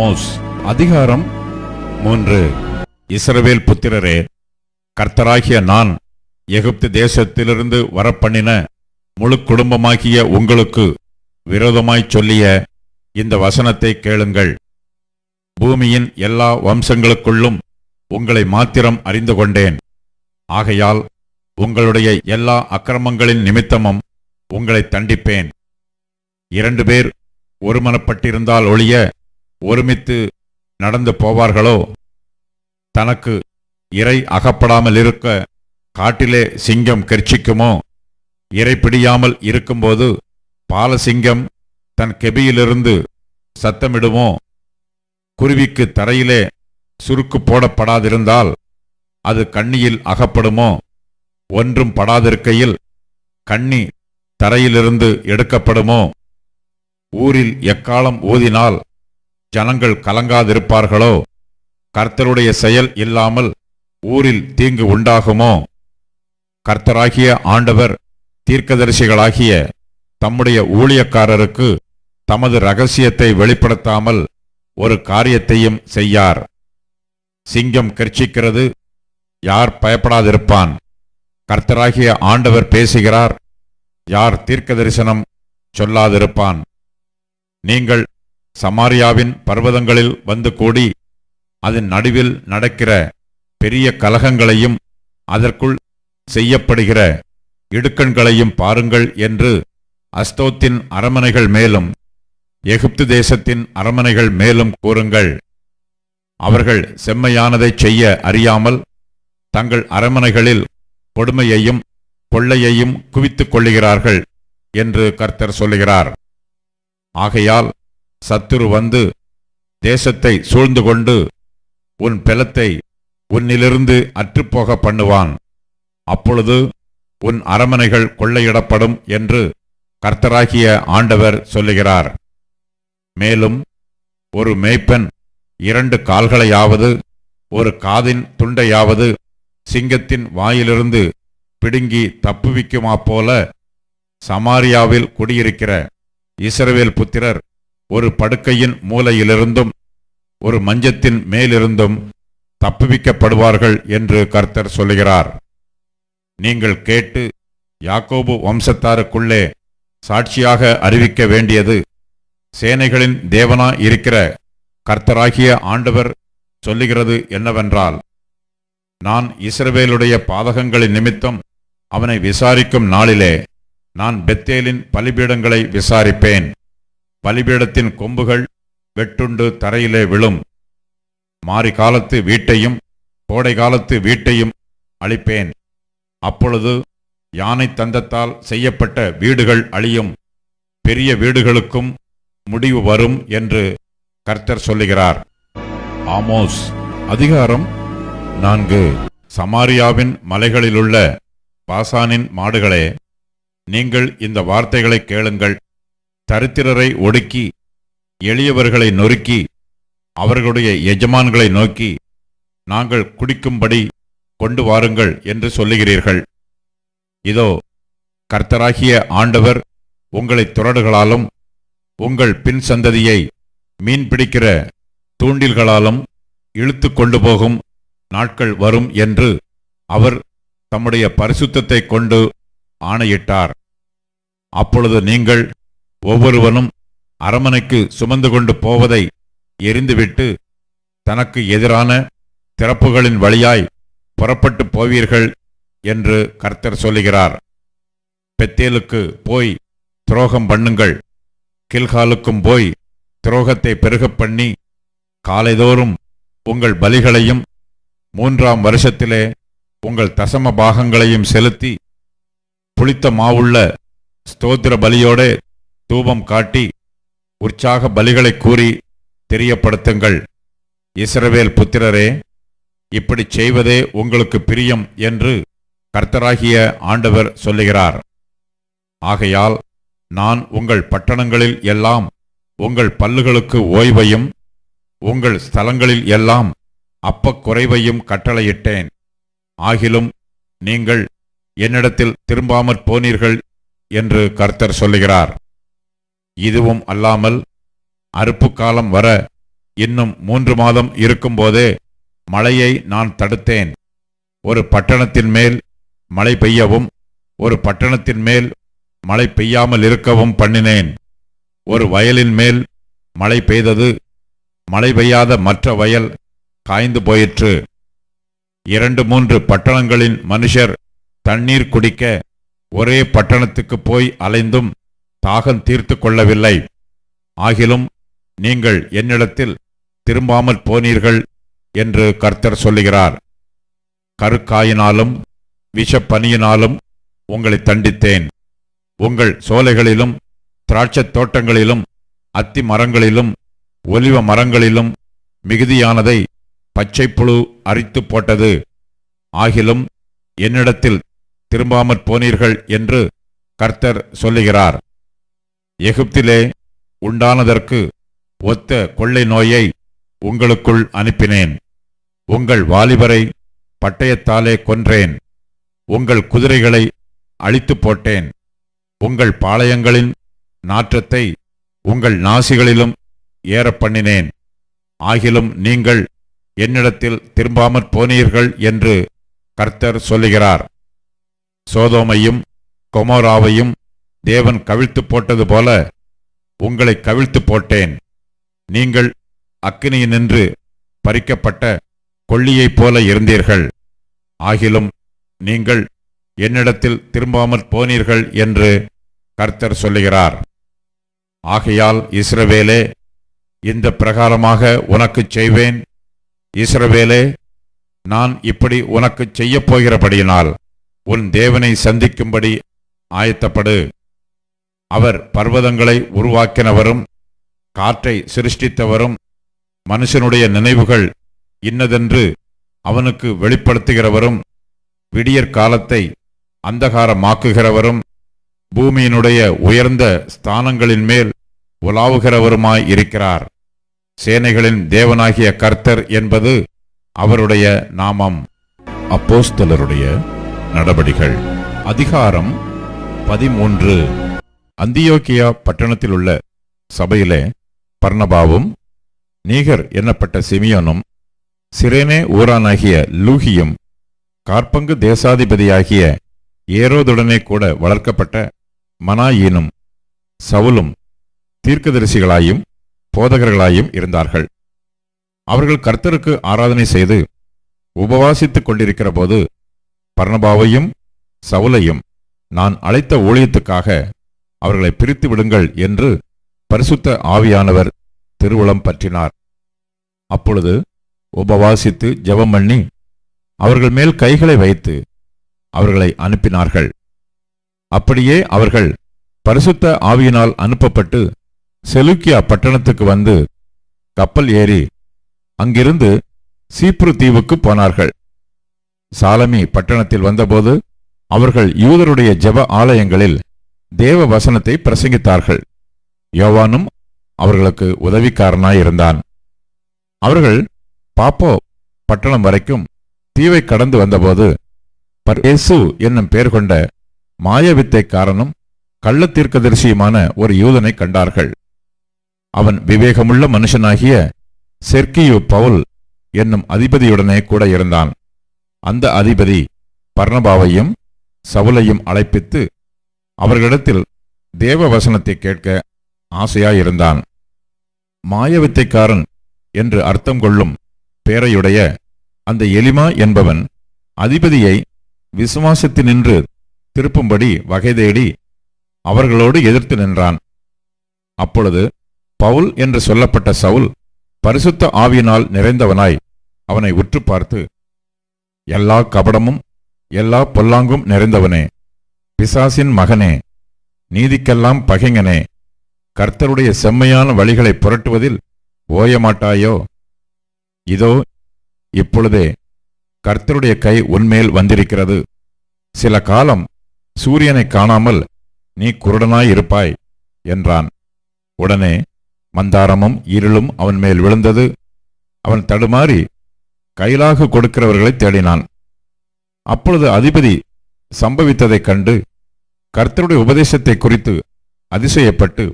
Amos அதிகாரம் மூன்று. இஸ்ரவேல் புத்திரரே கர்த்தராகிய நான் எகிப்து தேசத்திலிருந்து வரப்பண்ணின முழு குடும்பமாகிய உங்களுக்கு விரோதமாய்ச் சொல்லிய இந்த வசனத்தை கேளுங்கள். பூமியின் எல்லா வம்சங்களுக்குள்ளும் உங்களை மாத்திரம் அறிந்து கொண்டேன். ஆகையால் உங்களுடைய எல்லா அக்கிரமங்களின் நிமித்தமும் உங்களை தண்டிப்பேன். இரண்டு பேர் ஒருமனப்பட்டிருந்தால் ஒழிய ஒருமித்து நடந்து போவார்களோ? தனக்கு இறை அகப்படாமல் இருக்க காட்டிலே சிங்கம் கர்ச்சிக்குமோ? இறை பிடியாமல் இருக்கும்போது பாலசிங்கம் தன் கெபியிலிருந்து சத்தமிடுமோ? குருவிக்கு தரையிலே சுருக்கு போடப்படாதிருந்தால் அது கண்ணியில் அகப்படுமோ? ஒன்றும் படாதிருக்கையில் கண்ணி தரையிலிருந்து எடுக்கப்படுமோ? ஊரில் எக்காலம் ஊதினால் ஜனங்கள் கலங்காதிருப்பார்களோ? கர்த்தருடைய செயல் இல்லாமல் ஊரில் தீங்கு உண்டாகுமோ? கர்த்தராகிய ஆண்டவர் தீர்க்கதரிசிகளாகிய தம்முடைய ஊழியக்காரருக்கு தமது ரகசியத்தை வெளிப்படுத்தாமல் ஒரு காரியத்தையும் செய்யார். சிங்கம் கர்ச்சிக்கிறது யார் பயப்படாதிருப்பான்? கர்த்தராகிய ஆண்டவர் பேசுகிறார் யார் தீர்க்க தரிசனம் சொல்லாதிருப்பான்? நீங்கள் சமாரியாவின் பர்வதங்களில் வந்து கூடி அதன் நடுவில் நடக்கிற பெரிய கலகங்களையும் அதற்குள் செய்யப்படுகிற இடுக்கண்களையும் பாருங்கள் என்று அஸ்தோத்தின் அரமனைகள் மேலும் எகிப்து தேசத்தின் அரமனைகள் மேலும் கூறுங்கள். அவர்கள் செம்மையானதைச் செய்ய அறியாமல் தங்கள் அரமனைகளில் கொடுமையையும் கொள்ளையையும் குவித்துக் கொள்ளுகிறார்கள் என்று கர்த்தர் சொல்லுகிறார். ஆகையால் சத்துரு வந்து தேசத்தை சூழ்ந்து கொண்டு உன் பெலத்தை உன்னிலிருந்து அற்றுப்போக பண்ணுவான். அப்பொழுது உன் அரமனைகள் கொள்ளையிடப்படும் என்று கர்த்தராகிய ஆண்டவர் சொல்லுகிறார். மேலும் ஒரு மேய்ப்பன் இரண்டு கால்களையாவது ஒரு காதின் துண்டையாவது சிங்கத்தின் வாயிலிருந்து பிடுங்கி தப்புவிக்குமா போல சமாரியாவில் குடியிருக்கிற இஸ்ரவேல் புத்திரர் ஒரு படுக்கையின் மூலையிலிருந்தும் ஒரு மஞ்சத்தின் மேலிருந்தும் தப்புவிக்கப்படுவார்கள் என்று கர்த்தர் சொல்லுகிறார். நீங்கள் கேட்டு யாக்கோபு வம்சத்தாருக்குள்ளே சாட்சியாக அறிவிக்க வேண்டியது சேனைகளின் தேவனா இருக்கிற கர்த்தராகிய ஆண்டவர் சொல்லுகிறது என்னவென்றால் நான் இஸ்ரவேலுடைய பாதகங்களின் நிமித்தம் அவனை விசாரிக்கும் நாளிலே நான் பெத்தேலின் பலிபீடங்களை விசாரிப்பேன். பலிபீடத்தின் கொம்புகள் வெட்டுண்டு தரையிலே விழும். மாறி காலத்து வீட்டையும் கோடை காலத்து வீட்டையும் அழிப்பேன். அப்பொழுது யானை தந்தத்தால் செய்யப்பட்ட வீடுகள் அழியும். பெரிய வீடுகளுக்கும் முடிவு வரும் என்று கர்த்தர் சொல்லுகிறார். ஆமோஸ் அதிகாரம் நான்கு. சமாரியாவின் மலைகளிலுள்ள பாசானின் மாடுகளே நீங்கள் இந்த வார்த்தைகளை கேளுங்கள். தரித்திரரை ஒடுக்கி எளியவர்களை நொறுக்கி அவர்களுடைய எஜமான்களை நோக்கி நாங்கள் குடிக்கும்படி கொண்டு வாருங்கள் என்று சொல்லுகிறீர்கள். இதோ கர்த்தராகிய ஆண்டவர் உங்களை துரடுகளாலும் உங்கள் பின் சந்ததியை மீன் பிடிக்கிற தூண்டில்களாலும் இழுத்து கொண்டு போகும் நாட்கள் வரும் என்று அவர் தம்முடைய பரிசுத்தத்தை கொண்டு ஆணையிட்டார். அப்பொழுது நீங்கள் ஒவ்வொருவனும் அரமனைக்கு சுமந்து கொண்டு போவதை எரிந்துவிட்டு தனக்கு எதிரான திறப்புகளின் வழியாய் புறப்பட்டு போவீர்கள் என்று கர்த்தர் சொல்லுகிறார். பெத்தேலுக்கு போய் துரோகம் பண்ணுங்கள். கில்காலுக்கும் போய் துரோகத்தை பெருகப் பண்ணி காலைதோறும் உங்கள் பலிகளையும் மூன்றாம் வருஷத்திலே உங்கள் தசம பாகங்களையும் செலுத்தி புளித்த மாவுள்ள ஸ்தோத்திர பலியோட தூபம் காட்டி உற்சாக பலிகளை கூறி தெரியப்படுத்துங்கள். இஸ்ரவேல் புத்திரரே இப்படி செய்வதே உங்களுக்கு பிரியம் என்று கர்த்தராகிய ஆண்டவர் சொல்லுகிறார். ஆகையால் நான் உங்கள் பட்டணங்களில் எல்லாம் உங்கள் பல்லுகளுக்கு ஓய்வையும் உங்கள் ஸ்தலங்களில் எல்லாம் அப்பக்குறைவையும் கட்டளையிட்டேன். ஆகிலும் நீங்கள் என்னிடத்தில் திரும்பாமற் போனீர்கள் என்று கர்த்தர் சொல்லுகிறார். இதுவும் அல்லாமல் அறுப்பு காலம் வர இன்னும் மூன்று மாதம் இருக்கும்போதே மழையை நான் தடுத்தேன். ஒரு பட்டணத்தின் மேல் மழை பெய்யவும் ஒரு பட்டணத்தின் மேல் மழை பெய்யாமல் இருக்கவும் பண்ணினேன். ஒரு வயலின் மேல் மழை பெய்தது மழை பெய்யாத மற்ற வயல் காய்ந்து போயிற்று. இரண்டு மூன்று பட்டணங்களின் மனுஷர் தண்ணீர் குடிக்க ஒரே பட்டணத்துக்கு போய் அலைந்தும் தாகம் தீர்த்து கொள்ளவில்லை. ஆகிலும் நீங்கள் என்னிடத்தில் திரும்பாமற் போனீர்கள் என்று கர்த்தர் சொல்லுகிறார். கருக்காயினாலும் விஷப்பனியினாலும் உங்களை தண்டித்தேன். உங்கள் சோலைகளிலும் திராட்சைத் தோட்டங்களிலும் அத்தி மரங்களிலும் ஒலிவ மரங்களிலும் மிகுதியானதை பச்சைப்புழு அரித்து போட்டது. ஆகிலும் என்னிடத்தில் திரும்பாமற் போனீர்கள் என்று கர்த்தர் சொல்லுகிறார். எகிப்திலே உண்டானதற்கு ஒத்த கொள்ளை நோயை உங்களுக்குள் அனுப்பினேன். உங்கள் வாலிபரை பட்டயத்தாலே கொன்றேன். உங்கள் குதிரைகளை அழித்து போட்டேன். உங்கள் பாளையங்களின் நாற்றத்தை உங்கள் நாசிகளிலும் ஏற பண்ணினேன். ஆகிலும் நீங்கள் என்னிடத்தில் திரும்பாமற் போனீர்கள் என்று கர்த்தர் சொல்லுகிறார். சோதோமையும் கொமோராவையும் தேவன் கவிழ்த்து போட்டது போல உங்களை கவிழ்த்து போட்டேன். நீங்கள் அக்கினியினின்று பறிக்கப்பட்ட கொள்ளியைப் போல இருந்தீர்கள். ஆகிலும் நீங்கள் என்னிடத்தில் திரும்பாமற் போனீர்கள் என்று கர்த்தர் சொல்லுகிறார். ஆகையால் இஸ்ரவேலே இந்த பிரகாரமாக உனக்குச் செய்வேன். இஸ்ரவேலே நான் இப்படி உனக்குச் செய்யப் போகிறபடியினால் உன் தேவனை சந்திக்கும்படி ஆயத்தப்படு. அவர் பர்வதங்களை உருவாக்கினவரும் காற்றை சிருஷ்டித்தவரும் மனுஷனுடைய நினைவுகள் இன்னதென்று அவனுக்கு வெளிப்படுத்துகிறவரும் விடியற் காலத்தை அந்தகாரமாக்குகிறவரும் பூமியினுடைய உயர்ந்த ஸ்தானங்களின் மேல் உலாவுகிறவருமாய் இருக்கிறார். சேனைகளின் தேவனாகிய கர்த்தர் என்பது அவருடைய நாமம். அப்போஸ்தலருடைய நடபடிகள் அதிகாரம் பதிமூன்று. அந்தியோக்கியா பட்டணத்தில் உள்ள சபையிலே பர்ணபாவும் நீகர் என்னப்பட்ட சிமியோனும் சிரேனே ஊரானாகிய லூகியும் கார்பங்கு தேசாதிபதியாகிய ஏரோதுடனே கூட வளர்க்கப்பட்ட மனாயினும் சவுலும் தீர்க்கதரிசிகளாயும் போதகர்களாயும் இருந்தார்கள். அவர்கள் கர்த்தருக்கு ஆராதனை செய்து உபவாசித்துக் கொண்டிருக்கிற போது பர்ணபாவையும் சவுலையும் நான் அழைத்த ஊழியத்துக்காக அவர்களை பிரித்து விடுங்கள் என்று பரிசுத்த ஆவியானவர் திருவுளம் பற்றினார். அப்பொழுது உபவாசித்து ஜெபம் பண்ணி அவர்கள் மேல் கைகளை வைத்து அவர்களை அனுப்பினார்கள். அப்படியே அவர்கள் பரிசுத்த ஆவியினால் அனுப்பப்பட்டு செலுக்கியா பட்டணத்துக்கு வந்து கப்பல் ஏறி அங்கிருந்து சீப்ரு தீவுக்கு போனார்கள். சாலமி பட்டணத்தில் வந்தபோது அவர்கள் யூதருடைய ஜெப ஆலயங்களில் தேவ வசனத்தை பிரசங்கித்தார்கள். யோவானும் அவர்களுக்கு உதவிக்காரனாயிருந்தான். அவர்கள் பாப்போ பட்டணம் வரைக்கும் தீவை கடந்து வந்தபோது பர்ஏசு என்னும் பெயர் கொண்ட மாயவித்தைக்காரனும் கள்ளத்தீர்க்கதரிசியுமான ஒரு யூதனை கண்டார்கள். அவன் விவேகமுள்ள மனுஷனாகிய செர்கியு பவுல் என்னும் அதிபதியுடனே கூட இருந்தான். அந்த அதிபதி பர்ணபாவையும் சவுலையும் அழைப்பித்து அவர்களிடத்தில் தேவ வசனத்தை கேட்க ஆசையாயிருந்தான். மாயவித்தைக்காரன் என்று அர்த்தம் கொள்ளும் பேரையுடைய அந்த எலிமா என்பவன் அதிபதியை விசுவாசத்தினின்று திருப்பும்படி வகை தேடி அவர்களோடு எதிர்த்து நின்றான். அப்பொழுது பவுல் என்று சொல்லப்பட்ட சவுல் பரிசுத்த ஆவியினால் நிறைந்தவனாய் அவனை உற்று பார்த்து எல்லா கபடமும் எல்லா பொல்லாங்கும் நிறைந்தவனே பிசாசின் மகனே நீதிக்கெல்லாம் பகைங்கனே கர்த்தருடைய செம்மையான வழிகளை புரட்டுவதில் ஓயமாட்டாயோ? இதோ இப்பொழுதே கர்த்தருடைய கை உன்மேல் வந்திருக்கிறது. சில காலம் சூரியனை காணாமல் நீ குருடனாயிருப்பாய் என்றான். உடனே மந்தாரமும் இருளும் அவன் மேல் விழுந்தது. அவன் தடுமாறி கைலாக கொடுக்கிறவர்களை தேடினான். அப்பொழுது அதிபதி சம்பவித்ததைக் கண்டு கர்த்தருடைய உபதேசத்தை குறித்து அதிசயப்பட்டு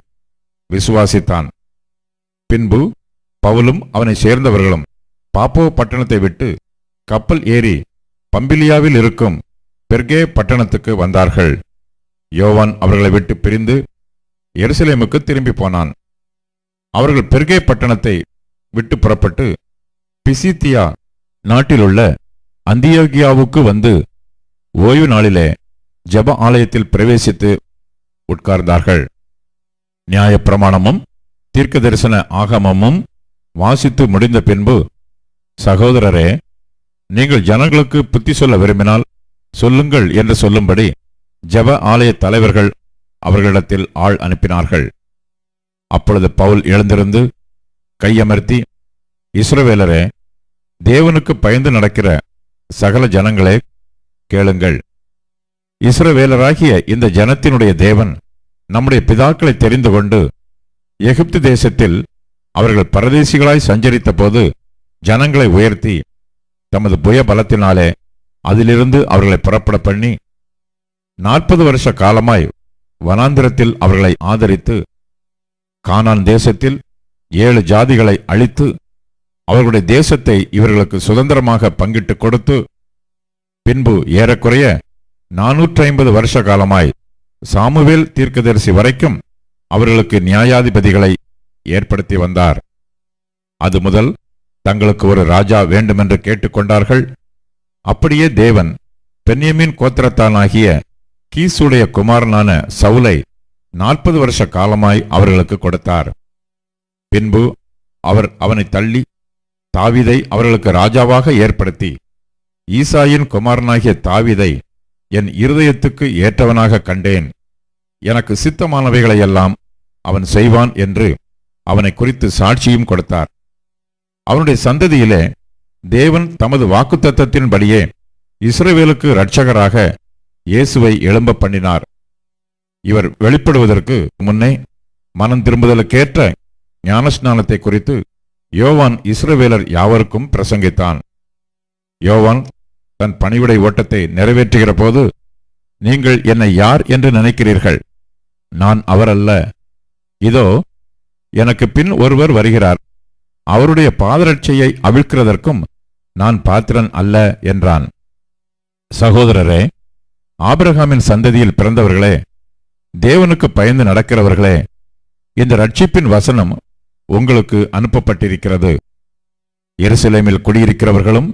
விசுவாசித்தான். பின்பு பவுலும் அவனை சேர்ந்தவர்களும் பாப்போ பட்டணத்தை விட்டு கப்பல் ஏறி பம்பிலியாவில் இருக்கும் பெர்கே பட்டணத்துக்கு வந்தார்கள். யோவான் அவர்களை விட்டு பிரிந்து எருசலேமுக்கு திரும்பி போனான். அவர்கள் பெர்கே பட்டணத்தை விட்டு புறப்பட்டு பிசித்தியா நாட்டிலுள்ள அந்தியோகியாவுக்கு வந்து ஓய்வு நாளிலே ஜெப ஆலயத்தில் பிரவேசித்து உட்கார்ந்தார்கள். நியாயப்பிரமாணமும் தீர்க்க தரிசன ஆகமமும் வாசித்து முடிந்த பின்பு சகோதரரே நீங்கள் ஜனங்களுக்கு புத்தி சொல்ல விரும்பினால் சொல்லுங்கள் என்று சொல்லும்படி ஜெப ஆலய தலைவர்கள் அவர்களிடத்தில் ஆள் அனுப்பினார்கள். அப்பொழுது பவுல் எழுந்திருந்து கையமர்த்தி இஸ்ரவேலரே தேவனுக்கு பயந்து நடக்கிற சகல ஜனங்களே கேளுங்கள். இஸ்ரவேலராகிய இந்த ஜனத்தினுடைய தேவன் நம்முடைய பிதாக்களை தெரிந்து கொண்டு எகிப்து தேசத்தில் அவர்கள் பரதேசிகளாய் சஞ்சரித்த போது ஜனங்களை உயர்த்தி தமது புய பலத்தினாலே அதிலிருந்து அவர்களை புறப்பட பண்ணி நாற்பது வருஷ காலமாய் வனாந்திரத்தில் அவர்களை ஆதரித்து கானான் தேசத்தில் ஏழு ஜாதிகளை அழித்து அவர்களுடைய தேசத்தை இவர்களுக்கு சுதந்திரமாக பங்கிட்டுக் கொடுத்து பின்பு ஏறக்குறைய நானூற்றி ஐம்பது வருஷ காலமாய் சாமுவேல் தீர்க்கதரிசி வரைக்கும் அவர்களுக்கு நியாயாதிபதிகளை ஏற்படுத்தி வந்தார். அது முதல் தங்களுக்கு ஒரு ராஜா வேண்டுமென்று கேட்டுக்கொண்டார்கள். அப்படியே தேவன் பென்யமின் கோத்திரத்தானாகிய கீசுடைய குமாரனான சவுலை நாற்பது வருஷ காலமாய் அவர்களுக்கு கொடுத்தார். பின்பு அவர் அவனை தள்ளி தாவிதை அவர்களுக்கு ராஜாவாக ஏற்படுத்தி ஈசாயின் குமாரனாகிய தாவிதை என் இருதயத்துக்கு ஏற்றவனாக கண்டேன். எனக்கு சித்தமானவைகளையெல்லாம் அவன் செய்வான் என்று அவனை குறித்து சாட்சியும் கொடுத்தார். அவனுடைய சந்ததியிலே தேவன் தமது வாக்குத்தத்தத்தின்படியே இஸ்ரவேலுக்கு இரட்சகராக இயேசுவை எழும்ப பண்ணினார். இவர் வெளிப்படுவதற்கு முன்னே மனம் திரும்புதலுக்கேற்ற ஞானஸ்நானத்தை குறித்து யோவான் இஸ்ரவேலர் யாவருக்கும் பிரசங்கித்தான். யோவான் தன் பணிவிடை ஓட்டத்தை நிறைவேற்றுகிற போது நீங்கள் என்னை யார் என்று நினைக்கிறீர்கள்? நான் அவரல்ல. இதோ எனக்கு பின் ஒருவர் வருகிறார். அவருடைய பாதரட்சையை அவிழ்க்கிறதற்கும் நான் பாத்திரன் அல்ல என்றான். சகோதரரே ஆபிரகாமின் சந்ததியில் பிறந்தவர்களே தேவனுக்கு பயந்து நடக்கிறவர்களே இந்த ரட்சிப்பின் வசனம் உங்களுக்கு அனுப்பப்பட்டிருக்கிறது. எருசலேமில் குடியிருக்கிறவர்களும்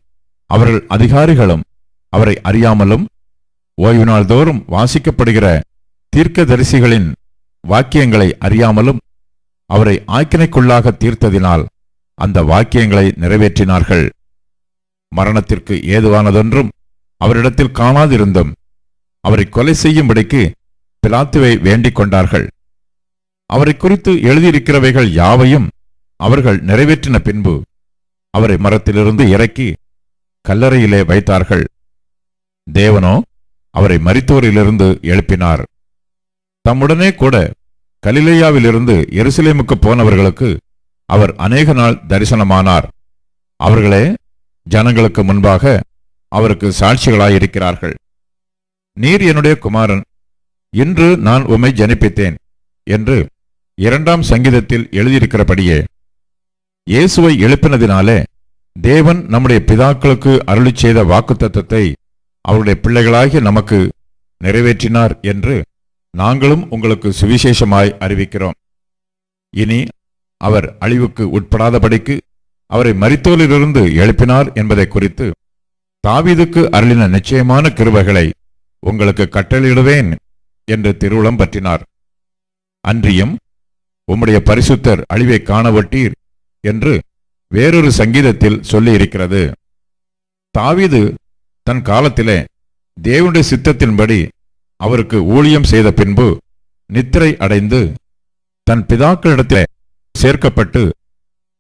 அவர்கள் அதிகாரிகளும் அவரை அறியாமலும் ஓய்வு நாள்தோறும் வாசிக்கப்படுகிற தீர்க்கதரிசிகளின் வாக்கியங்களை அறியாமலும் அவரை ஆக்கினைக்குள்ளாக தீர்த்ததினால் அந்த வாக்கியங்களை நிறைவேற்றினார்கள். மரணத்திற்கு ஏதுவானதொன்றும் அவரிடத்தில் காணாதிருந்தும் அவரை கொலை செய்யும்படிக்கு பிலாத்துவை வேண்டிக் கொண்டார்கள். அவரை குறித்து எழுதியிருக்கிறவைகள் யாவையும் அவர்கள் நிறைவேற்றின பின்பு அவரை மரத்திலிருந்து இறக்கி கல்லறையிலே வைத்தார்கள். தேவனோ அவரை மரித்தோரிலிருந்து எழுப்பினார். தம்முடனே கூட கலிலேயாவிலிருந்து எருசலேமுக்கு போனவர்களுக்கு அவர் அநேக நாள் தரிசனமானார். அவர்களே ஜனங்களுக்கு முன்பாக அவருக்கு சாட்சிகளாயிருக்கிறார்கள். நீர் என்னுடைய குமாரன் இன்று நான் உம்மை ஜனிப்பித்தேன் என்று இரண்டாம் சங்கீதத்தில் எழுதியிருக்கிறபடியே இயேசுவை எழுப்பினதினாலே தேவன் நம்முடைய பிதாக்களுக்கு அருளிச் செய்த வாக்குத்தத்தத்தை அவருடைய பிள்ளைகளாகிய நமக்கு நிறைவேற்றினார் என்று நாங்களும் உங்களுக்கு சுவிசேஷமாய் அறிவிக்கிறோம். இனி அவர் அழிவுக்கு உட்படாதபடிக்கு அவரை மரித்தோலிலிருந்து எழுப்பினார் என்பதை குறித்து தாவீதுக்கு அருளின நிச்சயமான கிருபைகளை உங்களுக்கு கட்டளையிடுவேன் என்று திருவுளம் பற்றினார். அன்றியும் உம்முடைய பரிசுத்தர் அழிவை காணவட்டீர் என்று வேறொரு சங்கீதத்தில் சொல்லியிருக்கிறது. தாவீது தன் காலத்திலே தேவனுடைய சித்தத்தின்படி அவருக்கு ஊழியம் செய்த பின்பு நித்திரை அடைந்து தன் பிதாக்களிடத்திலே சேர்க்கப்பட்டு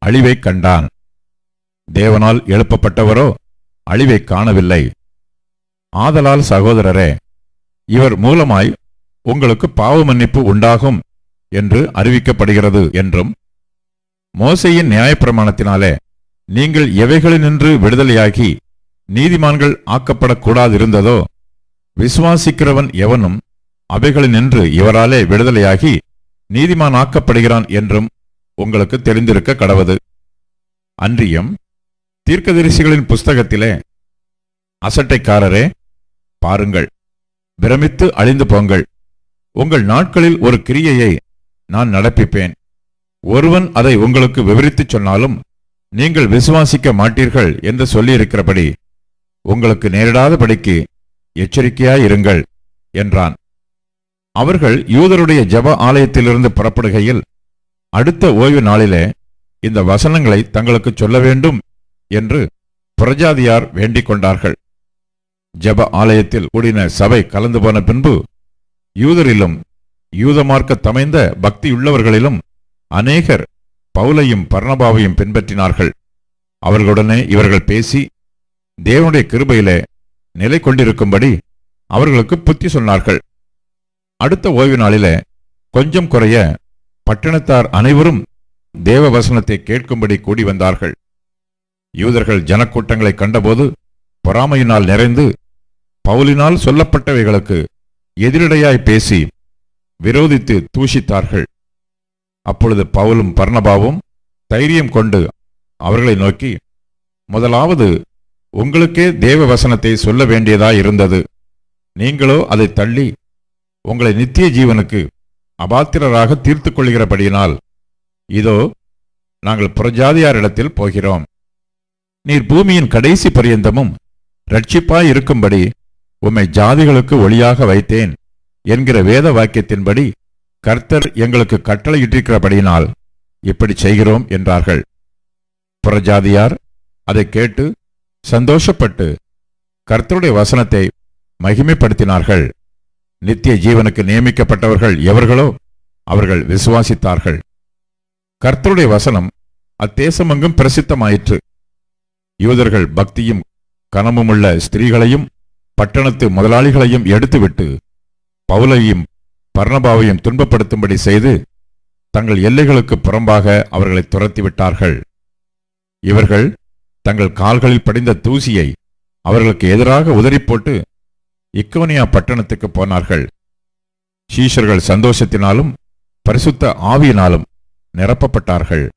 அழிவைக் கண்டான். தேவனால் எழுப்பப்பட்டவரோ அழிவைக் காணவில்லை. ஆதலால் சகோதரரே இவர் மூலமாய் உங்களுக்கு பாவ மன்னிப்பு உண்டாகும் என்று அறிவிக்கப்படுகிறது என்றும் மோசையின் நியாயப்பிரமாணத்தினாலே நீங்கள் எவைகளினின்று விடுதலையாகி நீதிமான்கள் ஆக்கப்படக்கூடாதிருந்ததோ விசுவாசிக்கிறவன் எவனும் அவைகளினின்று இவராலே விடுதலையாகி நீதிமான் ஆக்கப்படுகிறான் என்றும் உங்களுக்கு தெரிந்திருக்க கடவது. அன்றியும் தீர்க்கதரிசிகளின் புஸ்தகத்திலே அசட்டைக்காரரே பாருங்கள் பிரமித்து அழிந்து போங்கள். உங்கள் நாட்களில் ஒரு கிரியையை நான் நடப்பிப்பேன். ஒருவன் அதை உங்களுக்கு விவரித்துச் சொன்னாலும் நீங்கள் விசுவாசிக்க மாட்டீர்கள் என்று சொல்லியிருக்கிறபடி உங்களுக்கு நேரிடாதபடிக்கு எச்சரிக்கையாயிருங்கள் என்றான். அவர்கள் யூதருடைய ஜெப ஆலயத்திலிருந்து புறப்படுகையில் அடுத்த ஓய்வு நாளிலே இந்த வசனங்களை தங்களுக்கு சொல்ல வேண்டும் என்று புரஜாதியார் வேண்டிக் கொண்டார்கள். ஜெப ஆலயத்தில் கூடின சபை கலந்து போன பின்பு யூதரிலும் யூதமார்க்க தமைந்த பக்தியுள்ளவர்களிலும் அநேகர் பவுலையும் பர்ணபாவையும் பின்பற்றினார்கள். அவர்களுடனே இவர்கள் பேசி தேவனுடைய கிருபையிலே நிலை கொண்டிருக்கும்படி அவர்களுக்கு புத்தி சொன்னார்கள். அடுத்த ஓய்வு நாளிலே கொஞ்சம் குறைய பட்டணத்தார் அனைவரும் தேவ வசனத்தை கேட்கும்படி கூடி வந்தார்கள். யூதர்கள் ஜனக்கூட்டங்களை கண்டபோது பொறாமையினால் நிறைந்து பவுலினால் சொல்லப்பட்டவைகளுக்கு எதிரடையாய் பேசி விரோதித்து தூஷித்தார்கள். அப்பொழுது பவுலும் பர்ணபாவும் தைரியம் கொண்டு அவர்களை நோக்கி முதலாவது உங்களுக்கே தேவ வசனத்தை சொல்ல வேண்டியதா இருந்தது. நீங்களோ அதை தள்ளி உங்களை நித்திய ஜீவனுக்கு அபாத்திரராக தீர்த்து கொள்கிறபடியினால் இதோ நாங்கள் புறஜாதியாரிடத்தில் போகிறோம். நீர் பூமியின் கடைசி பரியந்தமும் ரட்சிப்பாய் இருக்கும்படி உம்மை ஜாதிகளுக்கு ஒளியாக வைத்தேன் என்கிற வேத வாக்கியத்தின்படி கர்த்தர் எங்களுக்கு கட்டளையிட்டிருக்கிறபடியினால் இப்படி செய்கிறோம் என்றார்கள். புறஜாதியார் அதை கேட்டு சந்தோஷப்பட்டு கர்த்தருடைய வசனத்தை மகிமைப்படுத்தினார்கள். நித்திய ஜீவனுக்கு நியமிக்கப்பட்டவர்கள் எவர்களோ அவர்கள் விசுவாசித்தார்கள். கர்த்தருடைய வசனம் அத்தேசமெங்கும் பிரசித்தமாயிற்று. யூதர்கள் பக்தியும் கனமுமுள்ள ஸ்திரீகளையும் பட்டணத்து முதலாளிகளையும் எடுத்துவிட்டு பவுலையும் பர்ணபாவையும் துன்பப்படுத்தும்படி செய்து தங்கள் எல்லைகளுக்கு புறம்பாக அவர்களை துரத்திவிட்டார்கள். இவர்கள் தங்கள் கால்களில் படிந்த தூசியை அவர்களுக்கு எதிராக உதறி போட்டு இக்கோனியா பட்டணத்துக்கு போனார்கள். சீஷர்கள் சந்தோஷத்தினாலும் பரிசுத்த ஆவியினாலும் நிரப்பப்பட்டார்கள்.